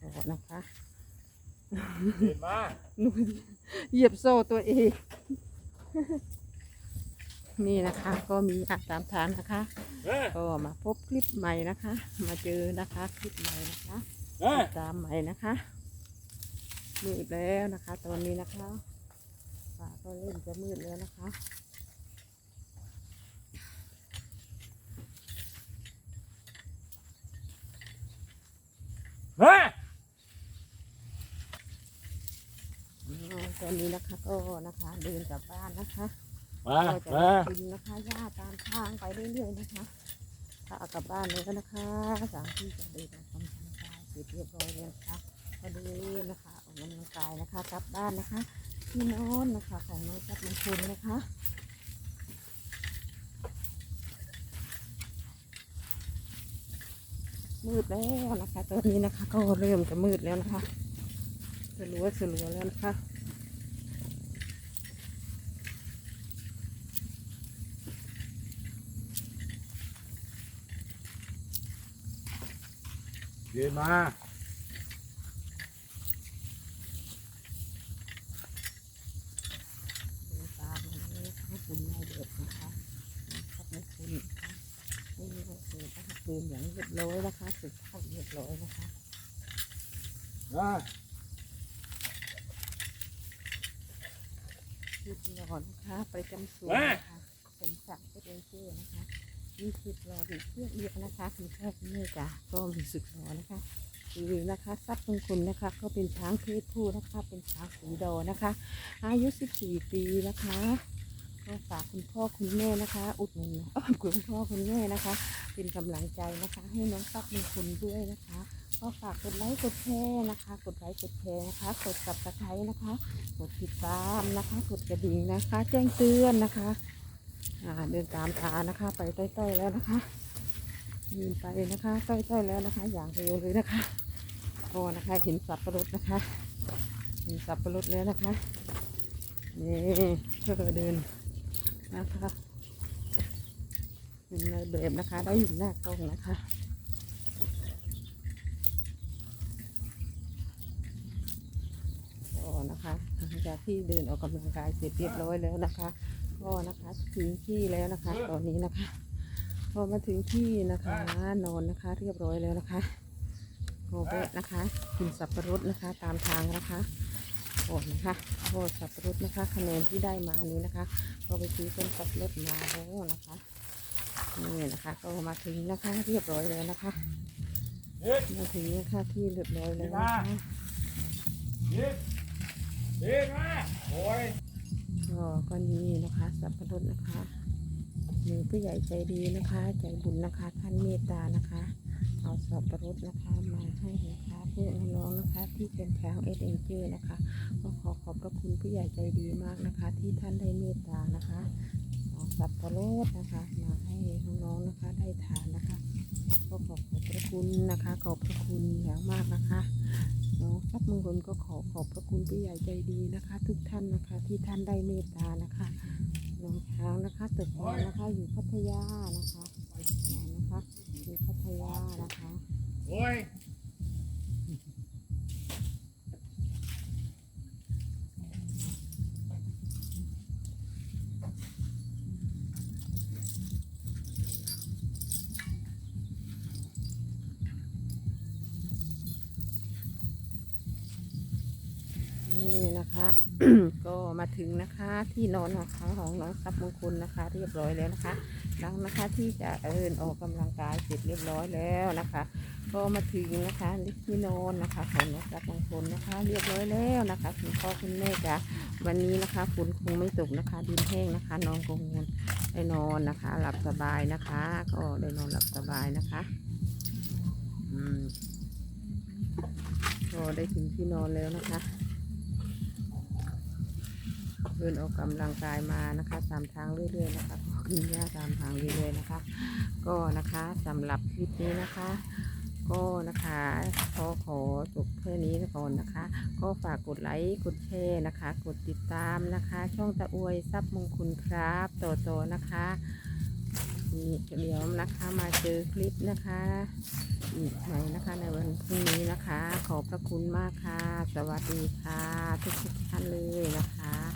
ก็นะคะเห็นมาหนูเหยียบโซ่ตัวเอง นี่นะคะ ก็มีอะตามทางนะคะเฮ้ยก็มาพบคลิปใหม่นะคะ มาเจอนะคะคลิปใหม่นะคะเฮ้ยติดตามใหม่นะคะมืดแล้วนะคะ ตอนนี้นะคะฟ้าก็เริ่มจะมืดแล้วนะคะ เฮ้ย อ๋อตอ นนี้นะคะก็นะคะเดินกลับบ้านนะคะมาก็จะมากินนะคะหญ้าตามทางไปเรื่อยๆนะคะถ้าเอากลับบ้านเลยก็นะคะสามที่จะเดินออกกำลังกายเสร็จเรียบร้อยแล้วนะคะก็เดินนะคะออกกำลังกายนะคะกลับบ้านนะคะที่นอนนะคะของน้องจับมันคุณนะคะมืดแล้วนะคะตอนนี้นะคะ ก็เริ่มจะมืดแล้วนะคะสลัวสลัวแล้วนะคะ เดินมาดูตามมาเลยนะคะคุณนายเด็ดนะคะนะครับไม่คุณนะคะนี่ก็คือนะคะคืนอย่างเรียบร้อยนะคะสุดท้ายเรียบร้อยนะคะมาชุดรอนะคะประจำสวนนะคะเป็นสักเป็นเชื่อนะคะ มีชุดรออีกเชื่อเดียวนะคะคุณพ่อคุณแม่จ๋าก็มีสึกรอนะคะคือนะคะทรัพย์มงคลนะคะ ก็เป็นช้างเพศผู้นะคะ เป็นช้างสีดอนะคะ อายุ 14 ปีนะคะก็ฝากคุณพ่อคุณแม่นะคะ อุดหนุนคุณพ่อคุณแม่นะคะ เป็นกำลังใจนะคะ ให้น้องตักมีคุณด้วยนะคะก็ฝากกดไลค์กดแชร์นะคะ กดไลค์กดแชร์นะคะ กดสับตะไคร้นะคะ กดติดตามนะคะ กดกระดิ่งนะคะ แจ้งเตือนนะคะ เดินตามทางนะคะ ไปใต้ๆแล้วนะคะยืนไปนะคะใต้ๆแล้วนะคะ อย่างเร็วเลยนะคะก็นะคะเห็นสับปะรดนะคะเห็นสับปะรดแล้วนะคะนี่ก็เดินนะคะเป็นในแบบนะคะ ได้อยู่หน้ากล้องนะคะก็นะคะหลังจากที่เดินออกกำลังกายเสร็จเรียบร้อยแล้วนะคะ ก็นะคะถึงที่แล้วนะคะ ตอนนี้นะคะ พอมาถึงที่นะคะ นอนนะคะ เรียบร้อยแล้วนะคะก็แวะนะคะกินสับปะรดนะคะ ตามทางนะคะโอ้นะคะโอ้สับปะรดนะคะคะแนนที่ได้มานี้นะคะก็ไปซื้อต้นสับปะรดมาแล้วนะคะนี่นะคะก็มาถึงนะคะเรียบร้อยแล้วนะคะมาถึงนะคะที่เรียบร้อยแล้วนะคะเดินเดินมาโอ้ย ก็ก็นี่นะคะสับปะรดนะคะมีผู้ใหญ่ใจดีนะคะ ใจบุญนะคะท่านเมตตานะคะ เอาสับปะรดนะคะมาให้นะคะเพื่อน้องๆนะคะ ที่เป็นช้างเอเดนเจอร์นะคะก็ขอขอบพระคุณผู้ใหญ่ใจดีมากนะคะ ที่ท่านได้เมตตานะคะเอาสับปะรดนะคะมาให้น้องๆนะคะได้ทานนะคะ ก็ขอขอบพระคุณนะคะ ขอบพระคุณอย่างมากนะคะ น้องทรัพย์มงคลก็ขอขอบพระคุณผู้ใหญ่ใจดีนะคะ ทุกท่านนะคะที่ท่านได้เมตตานะคะน้องช้างนะคะเติบโตนะคะอยู่พัทยานะคะนะคะอยู่พัทยานะคะ ก็มาถึงนะคะที่นอนนะคะของน้องทรัพย์มงคลนะคะ เรียบร้อยแล้วนะคะหลังนะคะที่จะเอินออกกำลังกายเสร็จเรียบร้อยแล้วนะคะ ก็มาถึงนะคะที่นอนนะคะของน้องทรัพย์มงคลนะคะ เรียบร้อยแล้วนะคะคุณพ่อคุณแม่จ้ะวันนี้นะคะฝนคงไม่ตกนะคะ ดินแห้งนะคะน้องคงได้นอนนะคะ หลับสบายนะคะ ก็ได้นอนหลับสบายนะคะอืมก็ได้ถึงที่นอนแล้วนะคะ เดินออกกำลังกายมานะคะตามทางเรื่อยๆนะคะกินหญ้าตามทางเรื่อยๆนะคะ ก็นะคะสำหรับคลิปนี้นะคะ ก็นะคะขอขอจบแค่นี้ก่อนนะคะ ก็ฝากกดไลค์กดแชร์นะคะ กดติดตามนะคะ ช่องตะอวยทรัพย์มงคลครับโตโตๆนะคะนี่เดี๋ยวนะคะมาเจอคลิปนะคะ อีกไหมนะคะในวันพรุ่งนี้นะคะ ขอบพระคุณมากค่ะ สวัสดีค่ะ ทุกท่านเลยนะคะ